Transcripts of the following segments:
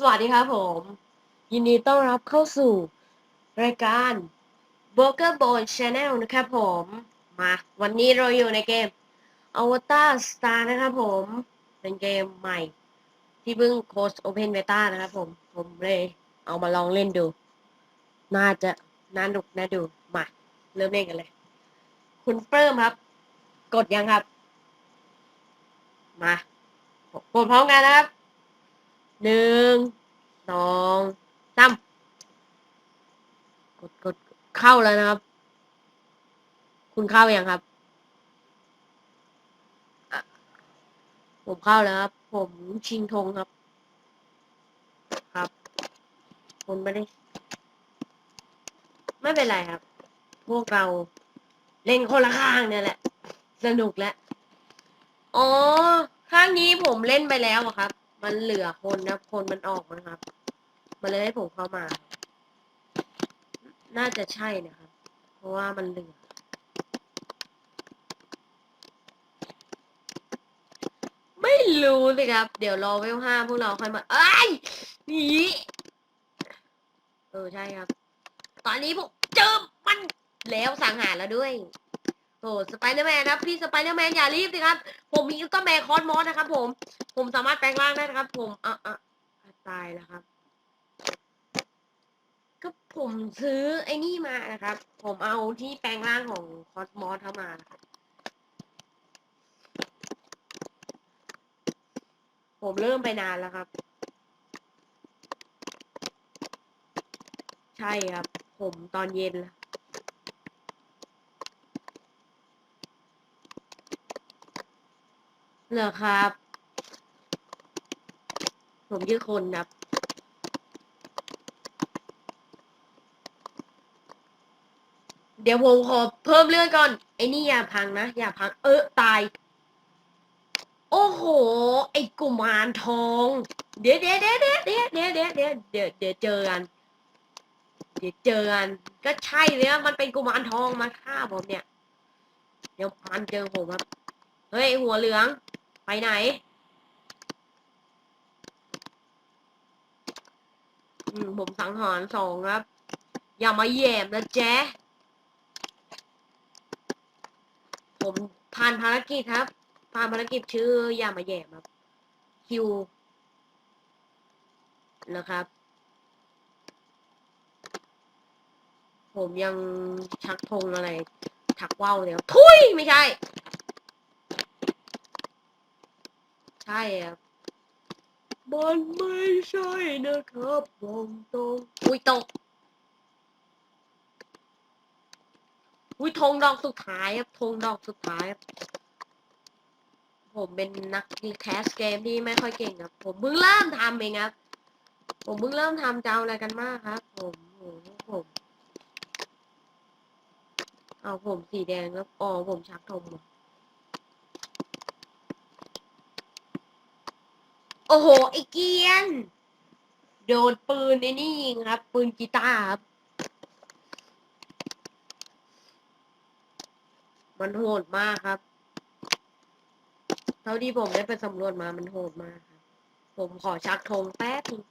สวัสดีครับผม ยินดีต้อนรับเข้าสู่ รายการ Burger Bone Channel นะครับผม มาวันนี้เราอยู่ในเกม Avatar Star นะครับผม เป็นเกมใหม่ ที่เพิ่งโค้ด Open Beta นะครับผม ผมเลยเอามาลองเล่นดู น่าจะน่าดุกน่าดู มา เริ่มเล่นกันเลย คุณเพิ่มครับ กดยังครับ มากดพร้อมกันนะครับ หนึ่งสองสามกดกดเข้าแล้วนะครับ คุณเข้ายัางครับ ผมเข้าแล้วครับ ผมชิงธงครับ ครับ คุณไม่ได้ ไม่เป็นไรครับ พวกเราเล่นคนละข้างเนี่ยแหละ สนุกแล้ว อ๋อ ข้างนี้ผมเล่นไปแล้วครับ มันเหลือคนนะคนมันออกมาครับ มันเลยให้ผมเข้ามา น่าจะใช่นะครับ เพราะว่ามันเหลือ ไม่รู้สิครับ เดี๋ยวรอเวลห้าพวกเราค่อยมาเอ้ยนี่เออใช่ครับ ตอนนี้ผมเจอมันแล้วสังหารแล้วด้วย อ้สไปเดอร์แมนนะพี่สไปเดอร์แมนอย่ารีบสิครับ ผมมีอุลตร้าแมนคอสมอสนะครับผม ผมสามารถแปลงร่างได้นะครับ ผมอะอะอะตายแล้วครับ ก็ผมซื้อไอ้นี่มานะครับ ผมเอาที่แปลงร่างของคอสมอสเข้ามานะครับผมเริ่มไปนานแล้วครับ ใช่ครับ ผมตอนเย็นแล้ว เหรอครับ ผมชื่อคนครับ เดี๋ยวผมขอเพิ่มเรื่องก่อน ไอ้นี่อย่าพังนะ อย่าพัง เออตาย โอ้โห ไอ้กุมารทอง เดี๋ยวเดี๋ยวเดี๋ยวเดี๋ยวเดี๋ยวเดี๋ยวเดี๋ยวเดี๋ยวเดี๋ยวเดี๋ยวเจอกัน เดี๋ยวเจอกัน ก็ใช่เลยมันเป็นกุมารทองมาฆ่าผมเนี่ย เดี๋ยวมันเจอผมครับ เฮ้ยหัวเหลือง ไปไหน อืม ผมสังหารสองครับ อย่ามาแยมนะแจ๊ผมผ่านภารกิจครับ ผ่านภารกิจชื่อ อย่ามาแยมครับ คิว นะครับ ผมยังชักธงอะไรถักว่าวเลยทุยไม่ใช่ ใช่ครับมันไม่ใช่นะครับวงตรงอุ้ยตกอุ้ยธงดอกสุดท้ายครับธงดอกสุดท้ายครับผมเป็นนักแคสเกมที่ไม่ค่อยเก่งครับ ผมเพิ่งเริ่มทำเองครับ ผมเพิ่งเริ่มทำจะเอาอะไรกันมากครับ ผมโอ้โหผม เอาผมสีแดงแล้วอ๋อผมชักธงมา โอ้โห ไอ้เกียน โดนปืนไอ้นี่ยิงครับ ปืนกีตาร์ครับ มันโหดมากครับ เท่าที่ผมได้ไปสำรวจมามันโหดมากครับ ผมขอชักธงแป๊บนึง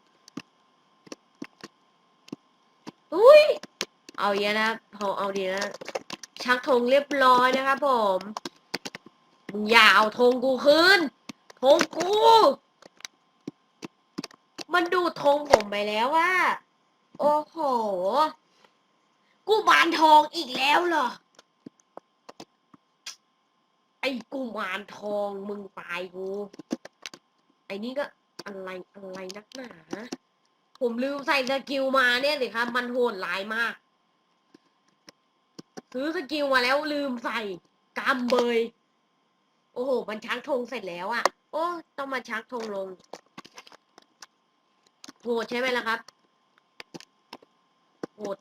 อุ้ย เอาเยอะนะเขาเอาดีนะ ชักธงเรียบร้อยนะครับผม มึงอย่าเอาธงกูคืนธงกู มันดูดธงผมไปแล้วว่า โอ้โห กูบานทองอีกแล้วเหรอ ไอ้กูมารทองมึงตายกู ไอ้นี่ก็อะไรอะไรนักหนา ผมลืมใส่สกิลมาเนี่ยสิครับ มันโหดร้ายมาก ซื้อสกิลมาแล้วลืมใส่กำเบย โอ้โห มันชักธงเสร็จแล้วอะ่ะ โอ้ ต้องมาชักธงลง โหดใช่ไหมล่ะครับโหด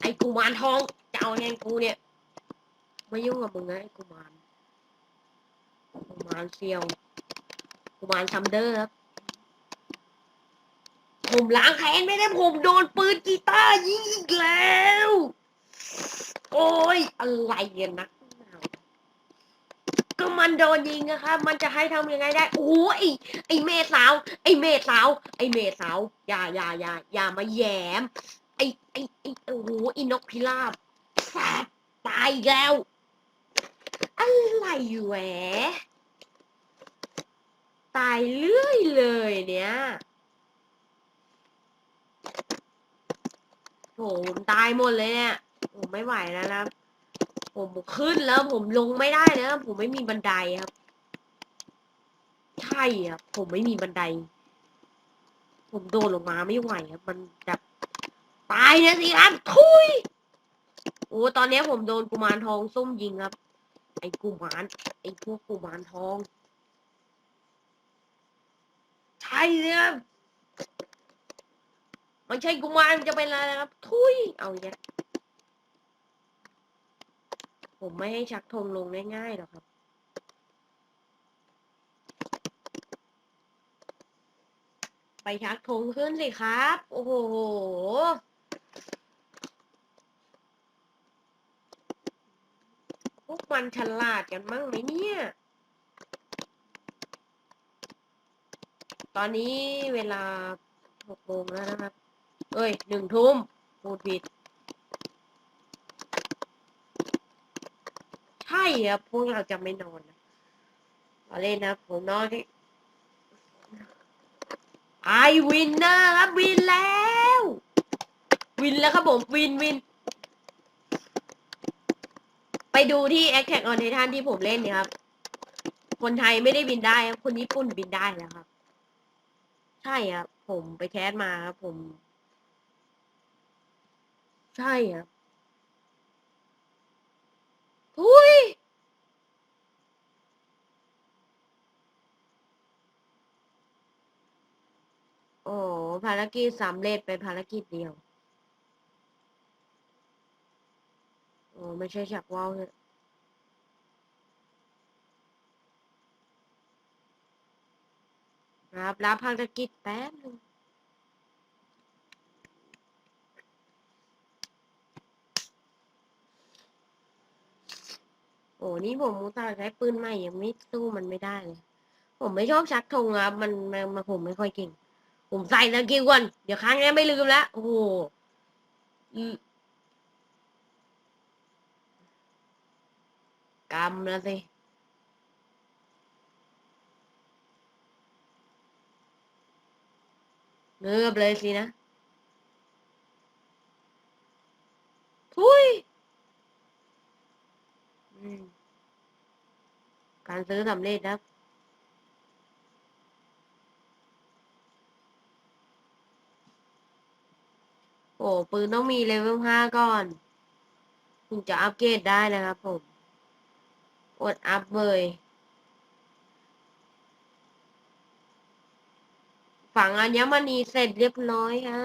ไอ้กูมารทองจะเอาไงกูเนี่ย ไม่ยุ่งกับมึงนะไอ้กุมารกุมารเซียวกุมารซัมเดอร์ครับผมล้างแค้นไม่ได้ผมโดนปืนกีตาร์ยิงอีกแล้ว โอ้ยอะไรเนี่ยนักหนาวก็ มันโดนยิงนะครับ มันจะให้ทำยังไงได้ โอ้โหไอไอเมสาว ไอเมสาว ไอเมสาว อย่าอย่าอย่าอย่ามาแหยมไอไอไอโอ้โหไอนกพิราบแสบตายแล้ว อะไรแหวะตายเรื่อยเลยเนี่ยโหผตายหมดเลยเนี่ยผมไม่ไหวแล้วนะครับ ผมขึ้นแล้วผมลงไม่ได้แล้วผมไม่มีบันไดครับ ใช่ครับผมไม่มีบันได ผมโดดลงมาไม่ไหวครับ มันแบบตายนะสิครับทุยโอ้ตอนนี้ผมโดนกุมารทองส้มยิงครับ ไอ้กุมารไอ้พวกกุมารทอง ใช่เลยครับมันใช่กุมารมันจะเป็นอะไรครับ ทุยเอาอย่างเงี้ย ผมไม่ให้ชักธงลงง่ายๆหรอกครับ ไปชักธงขึ้นสิครับ โอ้โหพวกมันฉลาดกันมั้งไหมเนี่ย ตอนนี้เวลาหกโมงแล้วนะครับ เอ้ยหนึ่งทุ่มพูดผิด ใช่ ครับพวกเราจะไม่นอนนะเราเล่นนะผมนอนที่ไอวินนะครับวินแล้ว วินแล้วครับผมวินวิน ไปดูที่ a อ t a c on Titan ที่ผมเล่นเนี่ยครับ คนไทยไม่ได้บินได้ครับคนญี่ปุ่นบินได้แล้วครับ ใช่ครับผมไปแคสมาครับผม ใช่ครับ ทุยโอ้ภารกิจสำเร็จไปภารกิจเดียว โอ้ไม่ใช่ฉักว่าวเนี่ยรับรับภารกิจแป๊บนึง โอ้นี่ผมมูตาใช้ปืนใหม่ยังไม่สู้มันไม่ได้เลย ผมไม่ชอบชักธงครับมันมันมันผมไม่ค่อยเก่ง ผมใส่สกิลก่อนเดี๋ยวครั้งนี้ไม่ลืมแล้วโอ้โหกำแล้วสิเงือบเลยสินะ ทุยอืม การซื้อสำเร็จครับ โอ้ปืนต้องมีเลเวลห้าก่อน ถึงจะอัปเกรดได้นะครับผม อดอัพเลยฝังอัญมณีเสร็จเรียบร้อยฮะ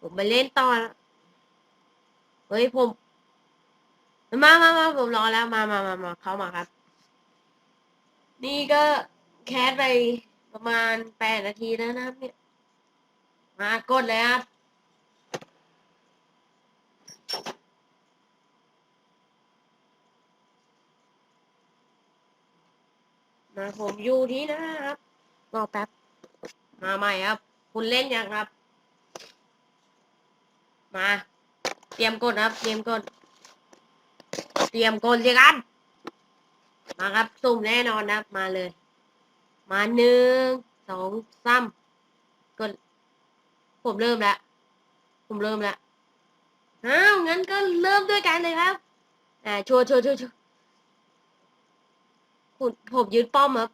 ผมไปเล่นต่อ เฮ้ยผม มามามาผมรอแล้วมามามามาเข้ามาครับ นี่ก็แคสไปประมาณแปดนาทีแล้วนะครับ เนี่ย มากดเลยครับมาผมอยู่ที่นะครับรอแป๊บ มาใหม่ครับ คุณเล่นยังครับ มา เตรียมกดครับ เตรียมกด เตรียมกดสิครับ มาครับสุ่มแน่นอนนะมาเลย มาหนึ่งสองสามกด ผมเริ่มแล้ว ผมเริ่มแล้วอ้าวงั้นก็เริ่มด้วยกันเลยครับอ่าชัวชัวชัวชัวผมผมยึดป้อมครับ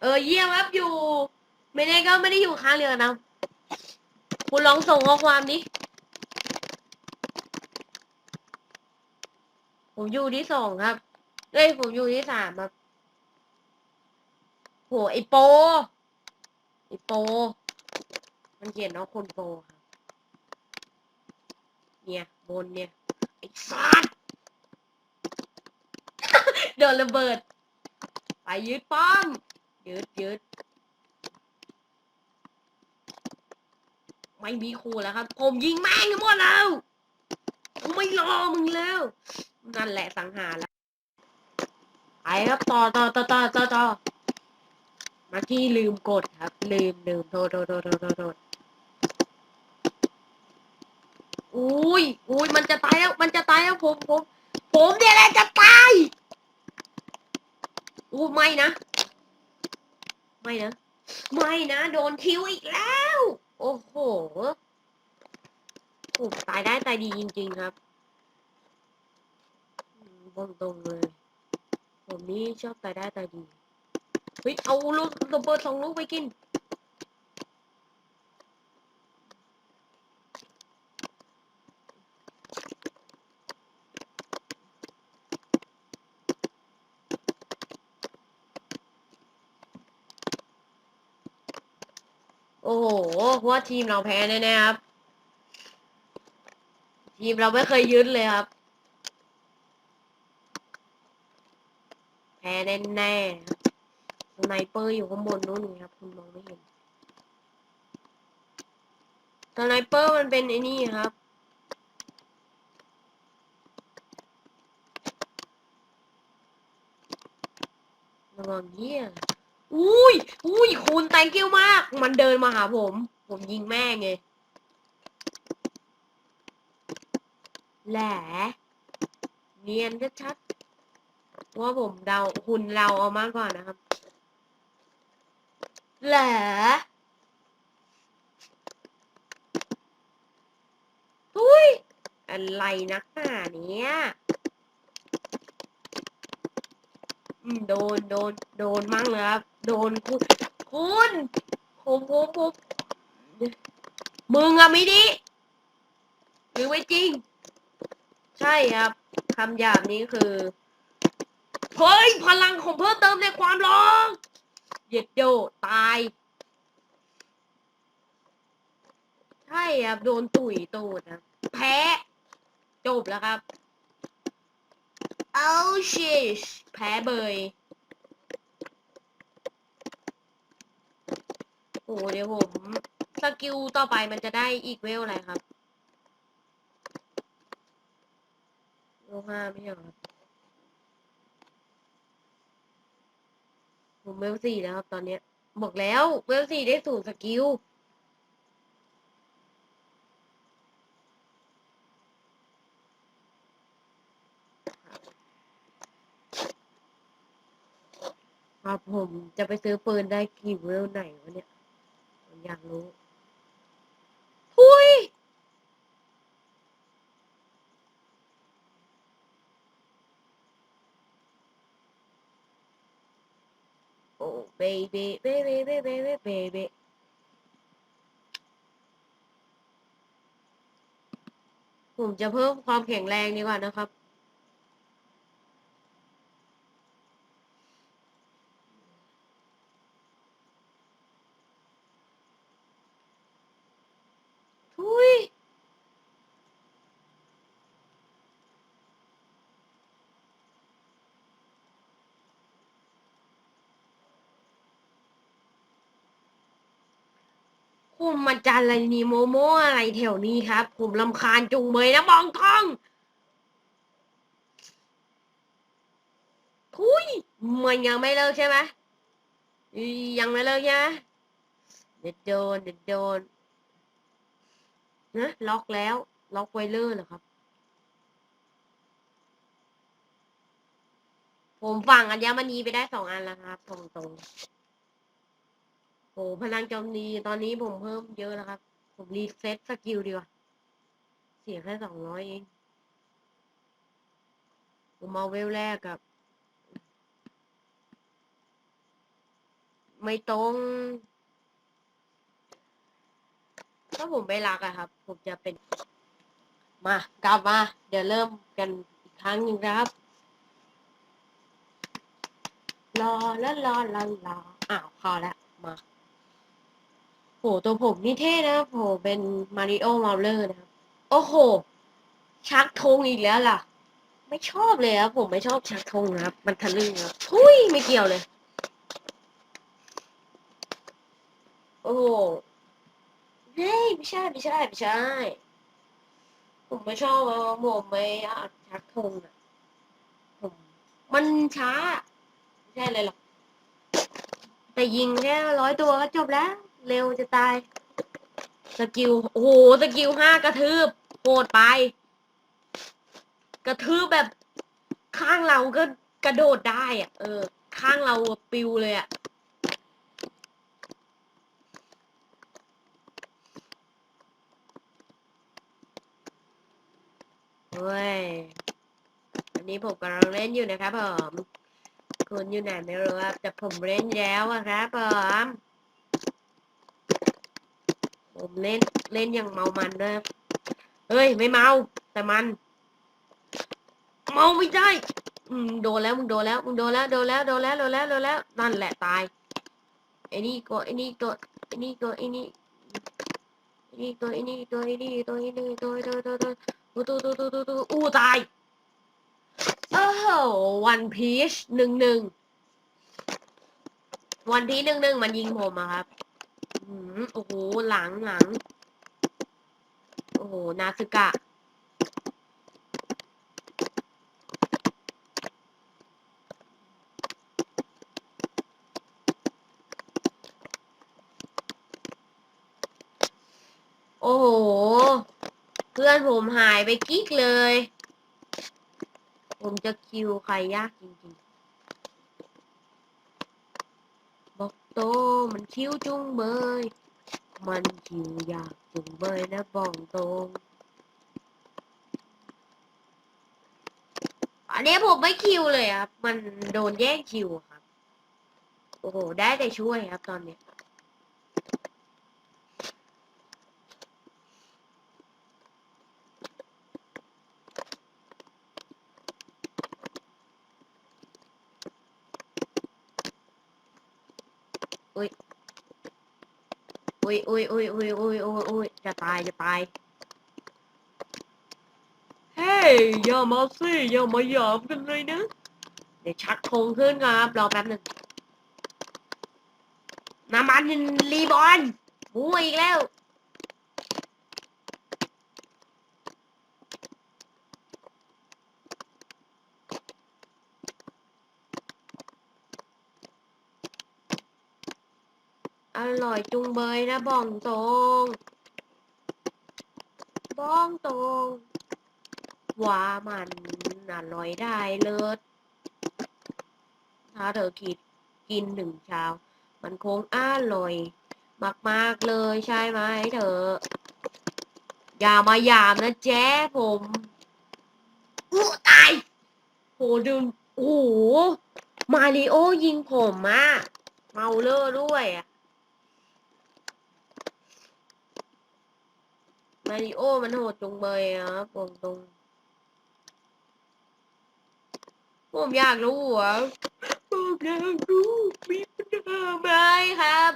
เออเยี่ยมครับอยู่ ไม่ได้ก็ไม่ได้อยู่ข้างเรือนะ คุณลองส่งข้อความดิ ผมอยู่ที่สองครับเอ้ยผมอยู่ที่สามครับโหไอโปไอโป มันเขียนว่าคนโปครับเนี่ยบนเนี่ยไอ้สัสโดนระเบิด ไปยึดป้อมยึดยึดไม่มีครูแล้วครับ ผมยิงแม่งหมดแล้ว กูไม่รอมึงแล้ว นั่นแหละสังหารแล้วไปครับต่อต่อต่อต่อต่อต่อมาที่ลืมกดครับ ลืมลืมโทษโทษโทษโทษโทษโอุ้ยอุ้ยมันจะตายแล้ว มันจะตายแล้วผมผมผมเนี่ยแหละจะตายอู้ไม่นะ ไม่นะ ไม่นะ โดนคิวอีกแล้ว โอ้โหผมตายได้ตายดีจริง ๆ ครับ บอกตรงเลย ผมนี่ชอบตายได้ตายดีเฮ้ยเอาลูกระเบิดสองลูกไปกิน โอ้โหว่าทีมเราแพ้แน่ๆครับ ทีมเราไม่เคยยึดเลยครับ พ้แน่ๆครับสไนเปอร์อยู่ข้างบนนู้นนี่ครับ คุณมองไม่เห็นสไนเปอร์มันเป็นไอ้นี่ครับ ระวังเหี้ยอุ้ยอุ้ยคุณ thank you มาก มันเดินมาหาผม ผมยิงแม่งไงแหละเนียนชัดๆ ว่าผมเดาคุณเราเอามากกว่านะครับแหละอุ้ย อะไรนักหนาเนี้ยอืมโดน โดน โดนมั่งเลยครับ โดนคุณคุณผมผมผมมึงอะไม่ดีหรือไม่จริง ใช่ครับคำหยาบนี้คือ เฮ้ยพลังของเพิ่มเติมในความร้องเหย็ดโยตาย ใช่ครับโดนตุ๋ยตูดนะแพ้จบแล้วครับ เอาชิชแพ้เบยโอ้เดี๋ยวผม สกิลต่อไปมันจะได้อีกเวลอะไรครับเวลห้าไม่ใช่เหรอครับ ผมเวลสี่แล้วครับตอนเนี้ย บอกแล้วเวลสี่ได้ศูนย์สกิลครับผมจะไปซื้อปืนได้กี่เวลไหนวะเนี่ยผมอยากรู้ทุย oh baby baby baby baby baby ผมจะเพิ่มความแข็งแรงดีกว่านะครับ ทุยคุณ มาจันอะไรนี่โมโมอะไรแถวนี้ครับ ผมลำคาญจุงเบยนะบองทองทุยมันยังไม่เลิกใช่ไหมยังไม่เลิกใช่ไหมเด็ดโดนเด็ดโดนนะล็อกแล้ว ล็อกไวเลอร์เหรอครับ ผมฝั่งอัญมณีไปได้สองอันแล้วครับตรงตรงๆ โอ้พลังโจมตีตอนนี้ผมเพิ่มเยอะแล้วครับ ผมรีเซ็ตสกิลดีกว่า เสียแค่สองร้อยเอง ผมเอาเวลแรกกับ ไม่ตรง ถ้าผมไม่รักอะครับ ผมจะเป็น มากลับมา เดี๋ยวเริ่มกันอีกครั้งหนึ่งนะครับรอแล้วรอรอรออ้าวพอแล้วมา หตัวผมนี่เท่นะครับโหเป็นมาริโอมาเลอร์นะครับ โอ้โห ชักธงอีกแล้วล่ะ ไม่ชอบเลยครับผมไม่ชอบชักธงนะครับ มันทะลึ่งครับทุยไม่เกี่ยวเลย โอ้โหเฮ้ยไม่ใช่ไม่ใช่ไม่ใช่ ผมไม่ชอบอผมไม่อยากชักธงอะผมมันช้า ไม่ใช่เลยหรอกแต่ยิงแค่ร้อยตัวก็จบแล้ว เร็วจะตาย สกิล โอ้โห สกิลห้ากระทืบโหดไป กระทืบแบบข้างเราก็กระโดดได้อะเออ ข้างเราปิวเลยอะเฮ้ยอันนี้ผมกำลังเล่นอยู่นะครับผม คุณอยู่ไหนไม่รู้ครับแต่ผมเล่นแล้วอะครับผม ผมเล่นเล่นอย่างเมามันด้วยเฮ้ย ไม่เมา แต่มัน เมาไม่ได้อืมโดนแล้วมึงโดนแล้วมึงโดนแล้วโดนแล้วโดนแล้วโดนแล้วโดนแล้วนั่นแหละตายไอ้นี่ก็ไอ้นี่ก็ไอ้นี่ก็ไอ้นี่ไอ้นี่ตัวไอ้นี่ตัวไอ้นี่ตัวไอ้นี่ตัวตัวตัวตัวตัวตัวตัวตัวตัวอู้ตายโอ้โหวันพีชหนึ่งหนึ่งวันพีชหนึ่งหนึ่งมันยิงผมอะครับ โอ้โห หลังหลัง โอ้โห นาซึกะ โอ้โห เพื่อนผมหายไปกิ๊กเลย ผมจะคิวใครยากจริงๆ บอกโต มันคิวจุงเบย มันคิวยากจุงเบยนะบองตรง อันนี้ผมไม่คิวเลยครับ มันโดนแย่งคิวครับ โอ้โห ได้แต่ช่วยครับตอนนี้ อุ้ยอุ้ยอุ้ยอุ้ยอุ้ยอุ้ยอุ้ยจะตายจะตาย เฮ้ยอย่ามาสิอย่ามาหยามกันเลยนะ เดี๋ยวชักธงขึ้นครับรอแป๊บหนึ่งน้ำมันรีบอลบูอีกแล้ว อร่อยจุงเบยนะบ้องตรงบ้องตรงว่ามันอร่อยได้เลิศถ้าเธอคิดกินหนึ่งช้ามันคงอร่อย มากๆเลยใช่ไหมเธอ อย่ามาหยามนะแจ๊ผมอู้ตายโหดึงโอ้โหมาริโอยิงผมอะเมาเลอร์ด้วยอะ มาริโอมันโหดจงเบยอะครับผมตรงผมอยากรู้อะผมอยากรู้มีปัญหาไหมครับ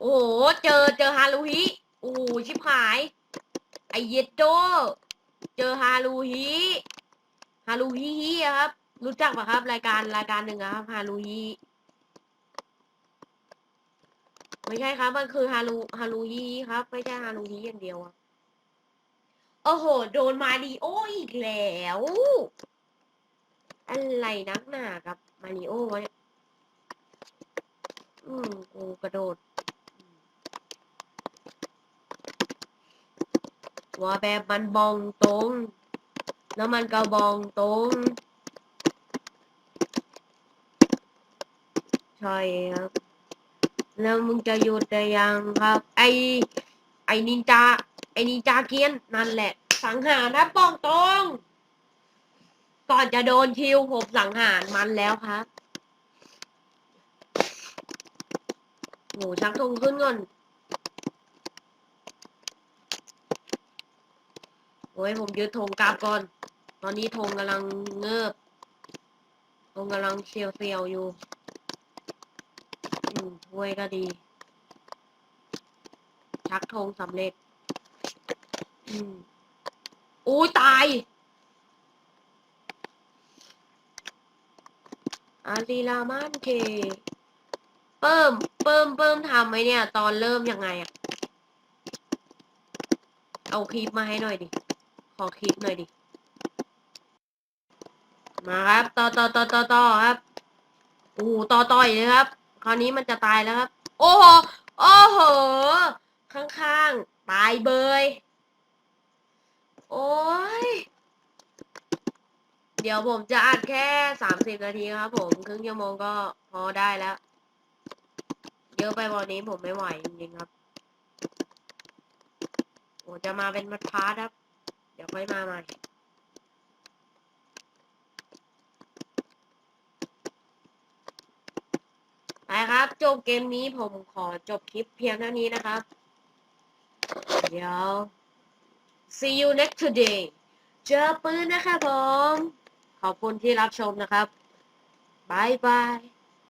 โอ้โห เจอเจอฮารุฮิ โอ้โหชิบหาย ไอเย็ดโดเจอฮารุฮิฮารุฮิฮิอะครับ รู้จักปะครับ รายการรายการหนึ่งอะครับฮารุฮิ ไม่ใช่ครับ มันคือฮารุฮารุฮีครับ ไม่ใช่ฮารุฮีอย่างเดียวอะโอ้โห โดนมาริโออีกแล้ว อะไรนักหนากับมาริโอวะเนี่ย อืมกูกระโดดว่าแบบมันบองตรง แล้วมันก็บองตรง ใช่ครับ แล้วมึงจะหยุดได้ยังครับ ไอไอนินจาไอนินจาเกียนนั่นแหละ สังหารนะป้องตรงก่อนจะโดนคิวผมสังหารมันแล้วครับโหชักธงขึ้นก่อนโอ้ยผมยึดธงกลับก่อน ตอนนี้ธงกำลังเงือบธงกำลังเซียวๆอยู่ อืมถ้วยก็ดี ชักธงสำเร็จ อืมอุ้ยตาย อาลีลามานเคเปิ่มเปิ่มเปิ่มทำไหมเนี่ย ตอนเริ่มยังไงอะเอาคลิปมาให้หน่อยดิ ขอคลิปหน่อยดิ มาครับ ต่อต่อต่อต่อต่อครับโอ้ต่อต่อยเลยครับ ราวนี้มันจะตายแล้วครับ โอ้โห โอ้โห ข้างๆ ตายเบย โอ้ย เดี๋ยวผมจะอัดแค่สามสิบนาทีครับผม ครึ่งชั่วโมงก็พอได้แล้ว เยอะไปวันนี้ผมไม่ไหวจริงๆครับ โอ้จะมาเป็นมัดพาร์ทครับ เดี๋ยวค่อยมาใหม่ ไปครับ จบเกมนี้ผมขอจบคลิปเพียงเท่านี้นะครับ เดี๋ยว see you next today เจอปืนนะครับผม ขอบคุณที่รับชมนะครับบายบาย